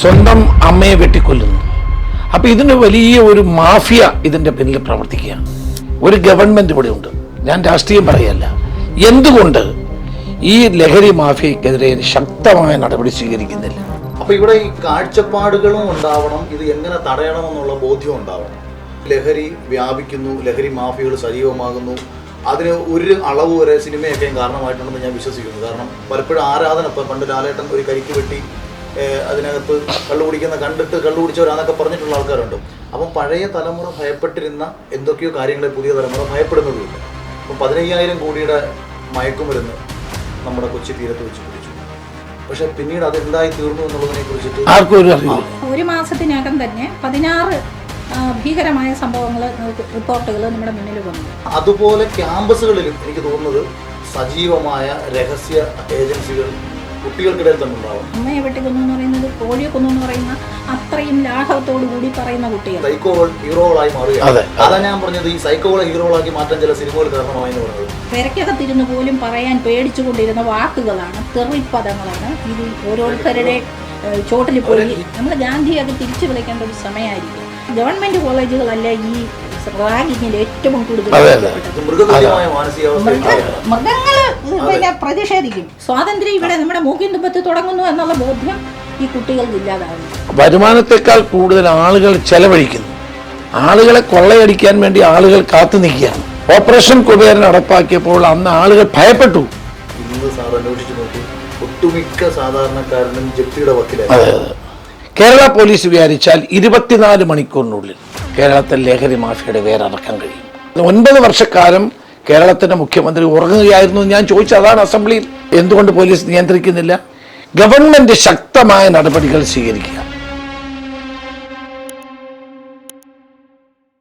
സ്വന്തം അമ്മയെ വെട്ടിക്കൊല്ലുന്നു. അപ്പോൾ ഇതിന് വലിയ ഒരു മാഫിയ ഇതിന്റെ പിന്നിൽ പ്രവർത്തിക്കുകയാണ്. ഒരു ഗവൺമെന്റ് ഇവിടെ ഉണ്ട്. ഞാൻ രാഷ്ട്രീയം പറയല്ല. എന്തുകൊണ്ട് ഈ ലഹരി മാഫിയക്കെതിരെ ശക്തമായ നടപടി സ്വീകരിക്കുന്നില്ല? അപ്പൊ ഇവിടെ ഈ കാഴ്ചപ്പാടുകളും ഉണ്ടാവണം. ഇത് എങ്ങനെ തടയണമെന്നുള്ള ബോധ്യം ഉണ്ടാവണം. ലഹരി വ്യാപിക്കുന്നു ലഹരി മാഫിയകൾ സജീവമാകുന്നു. അതിന് ഒരു അളവ് വരെ സിനിമയൊക്കെയും കാരണമായിട്ടുണ്ടെന്ന് ഞാൻ വിശ്വസിക്കുന്നു. കാരണം പലപ്പോഴും ആരാധന ഇപ്പം പണ്ട് ലാലേട്ടൻ ഒരു കരിക്ക് വെട്ടി അതിനകത്ത് കള്ളു കുടിക്കുന്ന കണ്ടിട്ട് കള്ളു കുടിച്ചവരാന്നൊക്കെ പറഞ്ഞിട്ടുള്ള ആൾക്കാരുണ്ട്. അപ്പം പഴയ തലമുറ ഭയപ്പെട്ടിരുന്ന എന്തൊക്കെയോ കാര്യങ്ങളെ പുതിയ തലമുറ ഭയപ്പെടുന്നതുമില്ല അപ്പം പതിനയ്യായിരം കോടിയുടെ മയക്കുമരുന്ന് നമ്മുടെ കൊച്ചി തീരത്ത് വെച്ച് പിടിച്ചു പക്ഷെ പിന്നീട് അത് എന്തായി തീർന്നു എന്നുള്ളതിനെ കുറിച്ചിട്ട് ആർക്കും ഒരു ഒരു മാസത്തിനകം തന്നെ പതിനാറ് ഭീകരമായ സംഭവങ്ങൾ റിപ്പോർട്ടുകൾ നമ്മുടെ മുന്നിൽ വന്നു. അതുപോലെ ക്യാമ്പസുകളിലും എനിക്ക് തോന്നുന്നത് സജീവമായ രഹസ്യ ഏജൻസികൾ കുട്ടികൾക്കിടയിൽ തന്നെ ഉണ്ടാവും അമ്മയെ വെട്ടിക്കൊന്നു എന്ന് പറയുന്നത് കോഴിയെ കൊന്നു എന്ന് പറയുന്ന അത്രയും ലാഘവത്തോടു കൂടി പറയുന്ന കുട്ടികൾ. സൈക്കോകൾ ഹീറോകളായി മാറുകയാണ്. അതാ ഞാൻ പറഞ്ഞത് ഈ സൈക്കോകളെ ഹീറോകളാക്കി മാറ്റാൻ ചില സിനിമകൾ കാരണമായി എന്ന് പറയുന്നത്. പെരക്കകത്തിരുന്ന് പോലും പറയാൻ പേടിച്ചുകൊണ്ടിരുന്ന വാക്കുകളാണ് തെറിപ്പദങ്ങളാണ്. ഇത് ഓരോരുത്തരുടെ ചോട്ടിൽ പോയി. നമ്മൾ ഗാന്ധിയൊക്കെ തിരിച്ചു വിളിക്കേണ്ട ഒരു സമയമായിരിക്കും. ഗവൺമെന്റ് കോളേജുകളല്ല ഈ റാഗിങ്ങിൽ ഏറ്റവും കൂടുതൽ അതെ, പിന്നെ പ്രതിഷേധിക്കും. സ്വാതന്ത്ര്യം ഇവിടെ നമ്മുടെ മൂക്കിൻ തുമ്പത്ത് തുടങ്ങുന്നു എന്നുള്ള ബോധ്യം ഈ കുട്ടികൾക്ക് ഇല്ലാതാകും വരുമാനത്തെക്കാൾ കൂടുതൽ ആളുകൾ ചെലവഴിക്കുന്നു. ആളുകളെ കൊള്ളയടിക്കാൻ വേണ്ടി ആളുകൾ കാത്തു നിൽക്കുകയാണ്. ഓപ്പറേഷൻ കുബേരൻ നടപ്പാക്കിയപ്പോൾ അന്ന് ആളുകൾ ഭയപ്പെട്ടു. ഇന്ന് സാർ അന്വേഷിച്ച് നോക്കി. ഒട്ടുമിക്ക സാധാരണക്കാരനും ജപ്തിയുടെ കേരള പോലീസ് വിചാരിച്ചാൽ ഇരുപത്തിനാല് മണിക്കൂറിനുള്ളിൽ കേരളത്തിൽ ലഹരി മാഫിയയുടെ വേരറക്കാൻ കഴിയും. ഒൻപത് വർഷക്കാലം കേരളത്തിന്റെ മുഖ്യമന്ത്രി ഉറങ്ങുകയായിരുന്നു ഞാൻ ചോദിച്ചു അതാണ് അസംബ്ലിയിൽ? എന്തുകൊണ്ട് പോലീസ് നിയന്ത്രിക്കുന്നില്ല? ഗവൺമെന്റ് ശക്തമായ നടപടികൾ സ്വീകരിക്കുക.